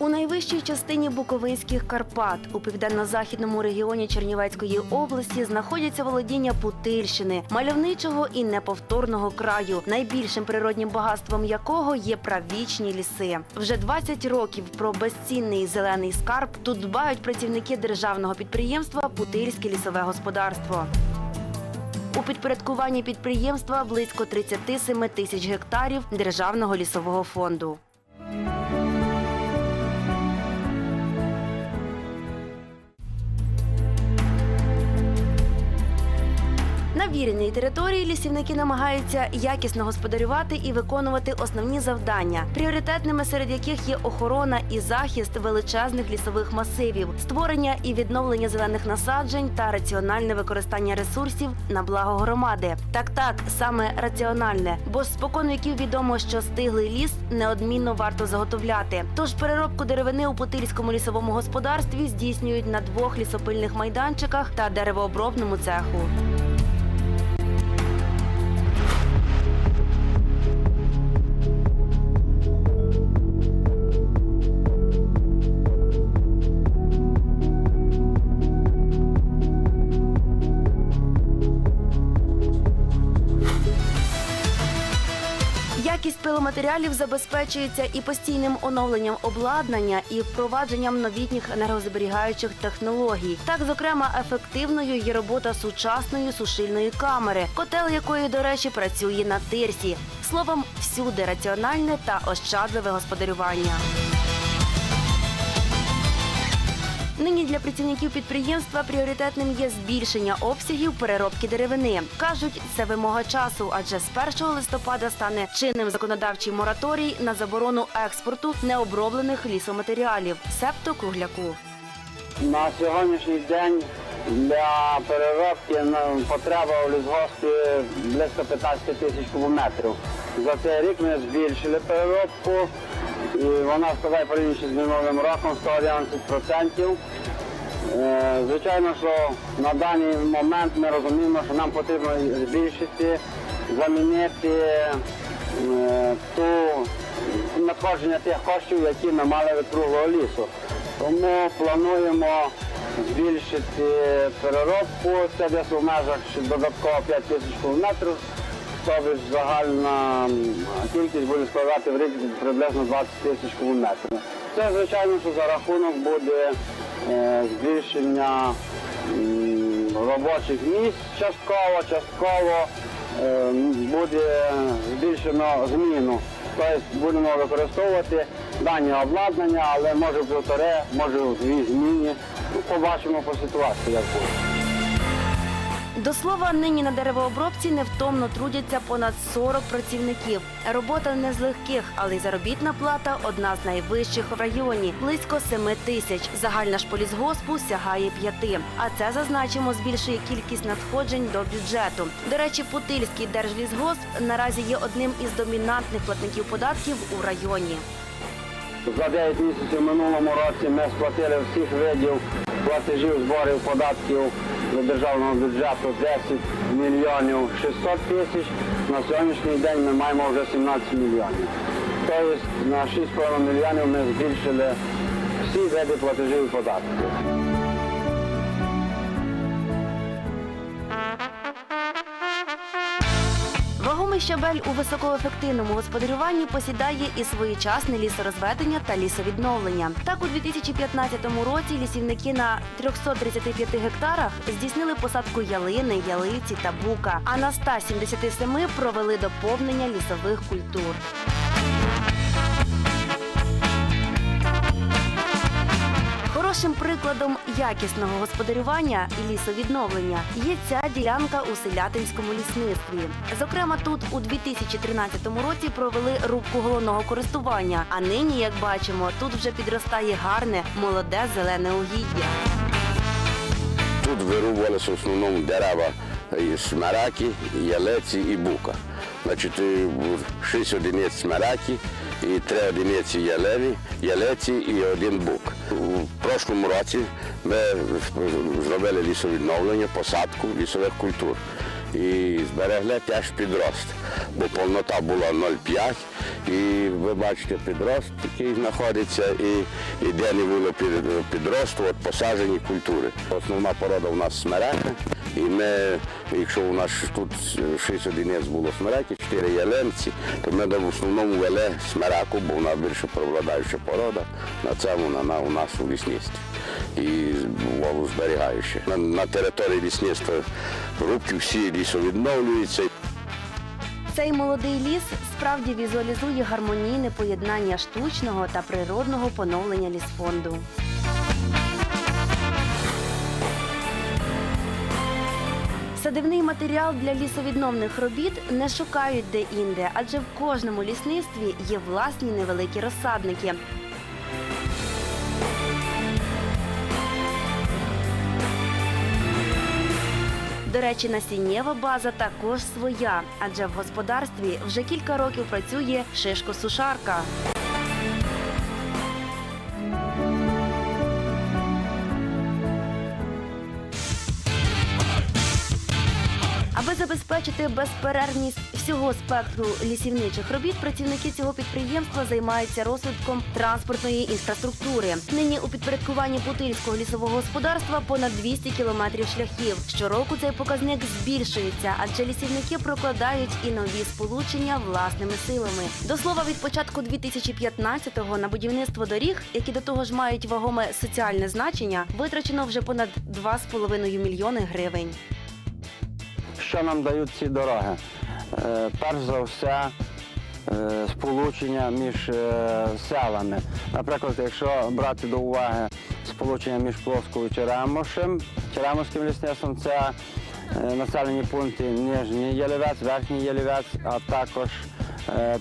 У найвищій частині Буковинських Карпат у південно-західному регіоні Чернівецької області знаходяться володіння Путильщини, мальовничого і неповторного краю, найбільшим природнім багатством якого є правічні ліси. Вже 20 років про безцінний зелений скарб тут дбають працівники державного підприємства Путильське лісове господарство. У підпорядкуванні підприємства близько 37 тисяч гектарів державного лісового фонду. На території лісівники намагаються якісно господарювати і виконувати основні завдання, пріоритетними серед яких є охорона і захист величезних лісових масивів, створення і відновлення зелених насаджень та раціональне використання ресурсів на благо громади. Так, так саме раціональне, бо з спокон віків відомо, що стиглий ліс неодмінно варто заготовляти. Тож переробку деревини у Путильському лісовому господарстві здійснюють на двох лісопильних майданчиках та деревообробному цеху. Якість пиломатеріалів забезпечується і постійним оновленням обладнання, і впровадженням новітніх енергозберігаючих технологій. Так, зокрема, ефективною є робота сучасної сушильної камери, котел якої, до речі, працює на тирсі. Словом, всюди раціональне та ощадливе господарювання. Нині для працівників підприємства пріоритетним є збільшення обсягів переробки деревини. Кажуть, це вимога часу, адже з 1 листопада стане чинним законодавчий мораторій на заборону експорту необроблених лісоматеріалів, себто кругляку. На сьогоднішній день для переробки ну, потреба у лісгоспі близько 15 тисяч кубометрів. За цей рік ми збільшили переробку і вона складає порівняно з минулим роком 111%. Е, Звичайно, що на даний момент ми розуміємо, що нам потрібно збільшити, замінити е, ту надходження тих коштів, які ми мали від круглого лісу. Тому плануємо збільшити переробку. Це десь у межах додатково 5 тисяч кілометрів. Тобто загальна кількість буде складати в рік приблизно 20 тисяч кілометрів. Це, звичайно, що за рахунок буде е, збільшення робочих місць частково, частково е, буде збільшено зміну. Тобто будемо використовувати дані обладнання, але може в півтори, може в дві зміни. Побачимо по ситуації, як буде. До слова, нині на деревообробці невтомно трудяться понад 40 працівників. Робота не з легких, але й заробітна плата одна з найвищих в районі близько 7 тисяч. Загальна ж по лісгоспу сягає п'яти. А це зазначимо збільшує кількість надходжень до бюджету. До речі, Путильський держлісгосп наразі є одним із домінантних платників податків у районі. За 9 місяців минулому році ми сплатили всіх видів платежів, зборів, податків до державного бюджету 10 мільйонів 600 тисяч. На сьогоднішній день ми маємо вже 17 мільйонів. Тобто на 6,5 мільйонів ми збільшили всі види платежів і податків. Вагомий щабель у високоефективному господарюванні посідає і своєчасне лісорозведення та лісовідновлення. Так, у 2015 році лісівники на 335 гектарах здійснили посадку ялини, ялиці та бука, а на 177 провели доповнення лісових культур. Хорошим прикладом якісного господарювання і лісовідновлення є ця ділянка у селятинському лісництві. Зокрема, тут у 2013 році провели рубку головного користування. А нині, як бачимо, тут вже підростає гарне молоде зелене угіддя. Тут вирубувалися в основному дерева і смераки, ялеці і бука. Значить, е, 6 одиниць смераки і три одиниці ялеві, ялеці і один бук. У прошлому році ми зробили лісовідновлення, посадку лісових культур. І зберегли теж підрост, бо повнота була 0,5 і ви бачите підрост, який знаходиться, і, і де не було під- підросту, от посаджені культури. Основна порода у нас смерека, і ми, якщо у нас тут 6 одиниць було смереки, 4 ялемці, то ми в основному вели смереку, бо вона більше преобладаюча порода на цьому на, на, у нас у лісництві і зберігаючи. На, на території лісництва рубки всі лісовідновлюються. Цей молодий ліс справді візуалізує гармонійне поєднання штучного та природного поновлення лісфонду. Садивний матеріал для лісовідновних робіт не шукають де-інде, адже в кожному лісництві є власні невеликі розсадники. До речі, насіннєва база також своя, адже в господарстві вже кілька років працює шишко-сушарка. Аби забезпечити безперервність всього спектру лісівничих робіт, працівники цього підприємства займаються розвитком транспортної інфраструктури. Нині у підпорядкуванні Путильського лісового господарства понад 200 кілометрів шляхів. Щороку цей показник збільшується, адже лісівники прокладають і нові сполучення власними силами. До слова, від початку 2015-го на будівництво доріг, які до того ж мають вагоме соціальне значення, витрачено вже понад 2,5 мільйони гривень. Що нам дають ці дороги? Е, Перш за все, е, сполучення між е, селами. Наприклад, якщо брати до уваги сполучення між Плоскою і Черемошем, Черемоським лісництвом це населені пункти Нижній Єлівець, Верхній Єлівець, а також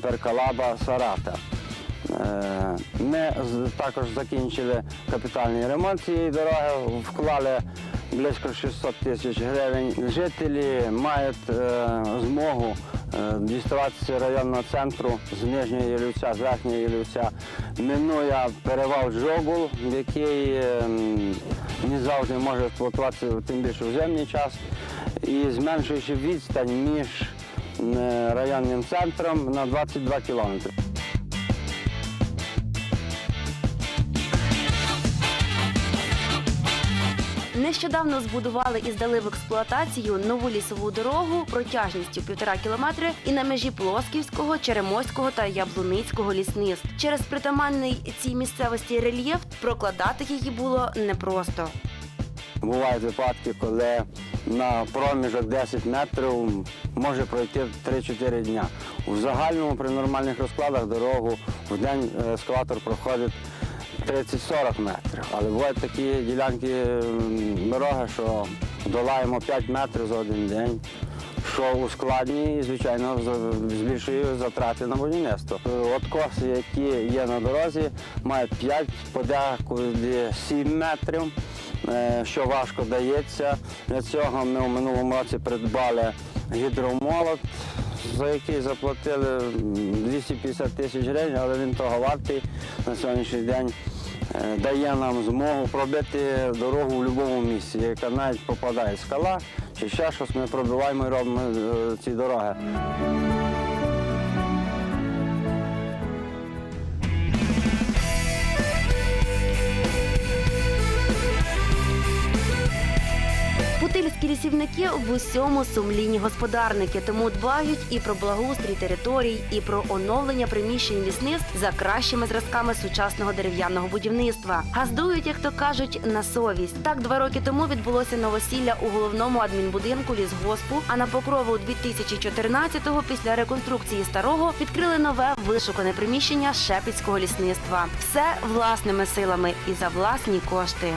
Перкалаба, Сарата. Ми також закінчили капітальний ремонт цієї дороги, вклали близько 600 тисяч гривень. Жителі мають е, змогу е, діставатися районного центру з нижнього Єлівця, з верхнього Єлівця, минує перевал Джогул, який е, не завжди може експлуатуватися, тим більше в зимній час, і зменшуючи відстань між е, районним центром на 22 кілометри. Нещодавно збудували і здали в експлуатацію нову лісову дорогу протяжністю півтора кілометри і на межі Плосківського, Черемоського та Яблуницького лісництв. Через притаманний цій місцевості рельєф прокладати її було непросто. Бувають випадки, коли на проміжок 10 метрів може пройти 3-4 дня. У загальному при нормальних розкладах дорогу в день е, ескалатор проходить 30-40 метрів. Але бувають такі ділянки дороги, що долаємо 5 метрів за один день. Що ускладнює і, звичайно, збільшує затрати на будівництво. Откоси, які є на дорозі, мають 5, подекуди 7 метрів е, що важко дається. Для цього ми у минулому році придбали гідромолот, за який заплатили 250 тисяч гривень, але він того вартий на сьогоднішній день. Е, Дає нам змогу пробити дорогу в будь-якому місці, яка навіть попадає скала чи ще щось, ми пробиваємо і робимо е, ці дороги. Путильські лісівники в усьому сумлінні господарники, тому дбають і про благоустрій територій, і про оновлення приміщень лісництв за кращими зразками сучасного дерев'яного будівництва. Газдують, як то кажуть, на совість. Так два роки тому відбулося новосілля у головному адмінбудинку лісгоспу. А на покрову 2014-го, після реконструкції старого, відкрили нове вишукане приміщення Шепіцького лісництва. Все власними силами і за власні кошти.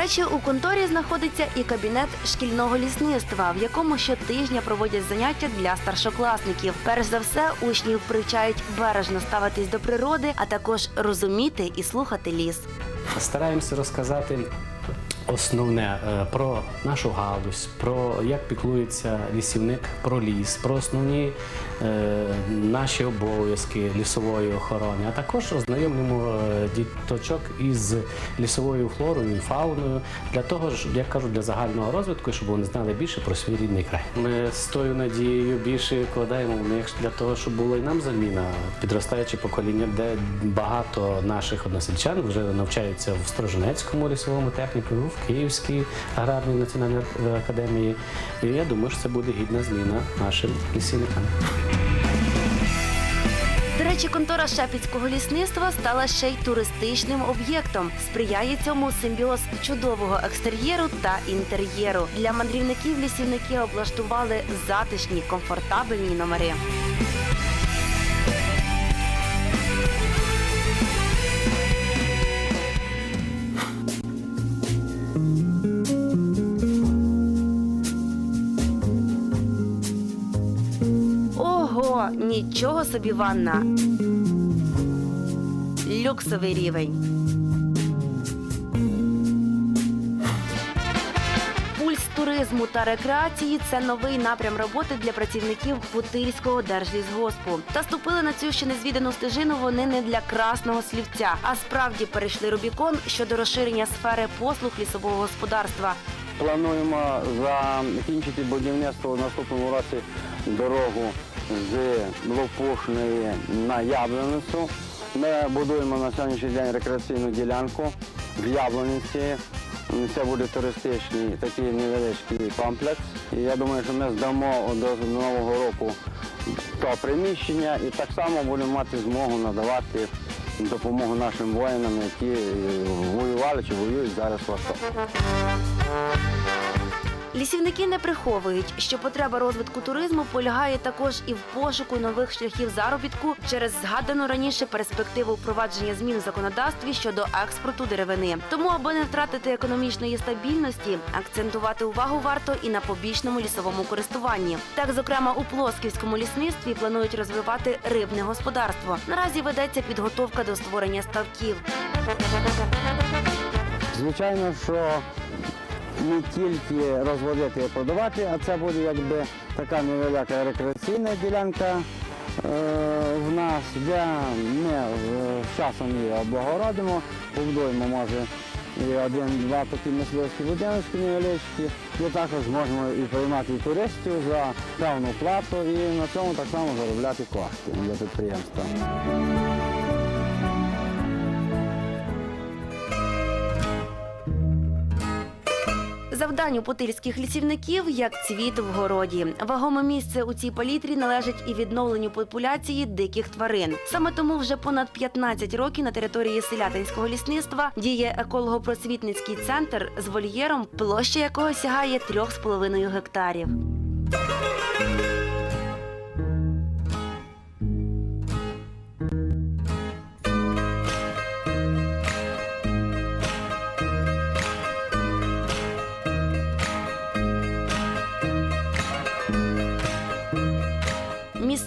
Речі, у конторі знаходиться і кабінет шкільного лісництва, в якому щотижня проводять заняття для старшокласників. Перш за все, учнів привчають бережно ставитись до природи, а також розуміти і слухати ліс. Стараємося розказати основне е, про нашу галузь, про як піклується лісівник про ліс, про основні е, наші обов'язки лісової охорони, а також ознайомлюємо е, діточок із лісовою флорою і фауною для того як кажуть, для загального розвитку, щоб вони знали більше про свій рідний край. Ми з тою надією більше вкладаємо в них для того, щоб була і нам заміна підростаюче покоління, де багато наших односельчан вже навчаються в Сторожинецькому лісовому технікумі, в Київській аграрній національній академії. І я думаю, що це буде гідна зміна нашим лісівникам. До речі, контора Шепіцького лісництва стала ще й туристичним об'єктом. Сприяє цьому симбіоз чудового екстер'єру та інтер'єру. Для мандрівників лісівники облаштували затишні, комфортабельні номери. Ого, нічого собі ванна. Люксовий рівень. Пульс туризму та рекреації це новий напрям роботи для працівників Путильського держлісгоспу. Та ступили на цю ще незвідану стежину вони не для красного слівця, а справді перейшли Рубікон щодо розширення сфери послуг лісового господарства. Плануємо закінчити будівництво в наступному році дорогу з Лопушної на Яблоницю. Ми будуємо на сьогоднішній день рекреаційну ділянку в Яблониці. Це буде туристичний такий невеличкий комплекс. І я думаю, що ми здамо до нового року то приміщення і так само будемо мати змогу надавати допомогу нашим воїнам, які е, воювали чи воюють зараз в АТО. Лісівники не приховують, що потреба розвитку туризму полягає також і в пошуку нових шляхів заробітку через згадану раніше перспективу впровадження змін в законодавстві щодо експорту деревини. Тому, аби не втратити економічної стабільності, акцентувати увагу варто і на побічному лісовому користуванні. Так, зокрема, у Плосківському лісництві планують розвивати рибне господарство. Наразі ведеться підготовка до створення ставків. Звичайно, що не тільки розводити і продавати, а це буде якби така невелика рекреаційна ділянка е, в нас, де ми е, з часом її облагородимо, побудуємо, може, і один-два такі мисливські будиночки невеличкі, де також можемо і приймати туристів за певну плату і на цьому так само заробляти кошти для підприємства. Завдань у путильських лісівників як цвіт в городі. Вагоме місце у цій палітрі належить і відновленню популяції диких тварин. Саме тому вже понад 15 років на території селятинського лісництва діє еколого-просвітницький центр з вольєром, площа якого сягає 3,5 гектарів.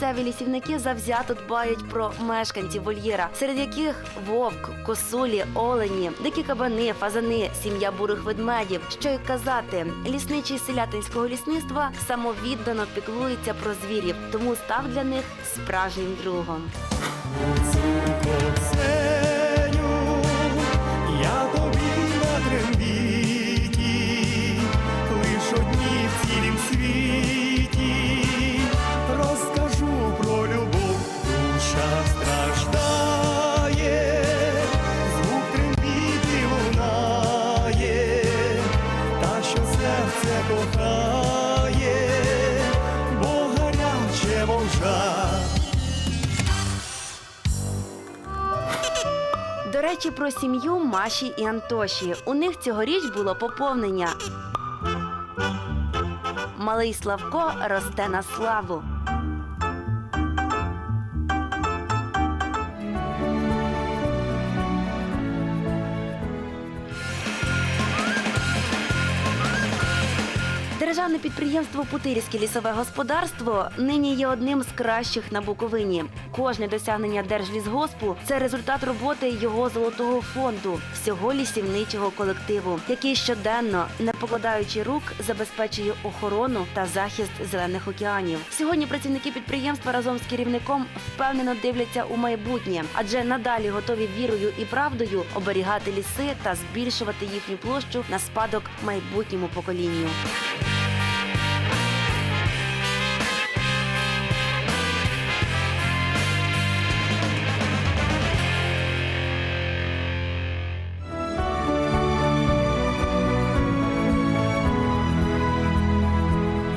Місцеві лісівники завзято дбають про мешканців вольєра, серед яких вовк, косулі, олені, дикі кабани, фазани, сім'я бурих ведмедів. Що й казати, лісничий селятинського лісництва самовіддано піклується про звірів, тому став для них справжнім другом. Сім'ю Маші і Антоші. У них цьогоріч було поповнення. Малий Славко росте на славу. Державне підприємство Путирівське лісове господарство нині є одним з кращих на Буковині. Кожне досягнення Держлісгоспу це результат роботи його золотого фонду, всього лісівничого колективу, який щоденно, не покладаючи рук, забезпечує охорону та захист зелених океанів. Сьогодні працівники підприємства разом з керівником впевнено дивляться у майбутнє, адже надалі готові вірою і правдою оберігати ліси та збільшувати їхню площу на спадок майбутньому поколінню.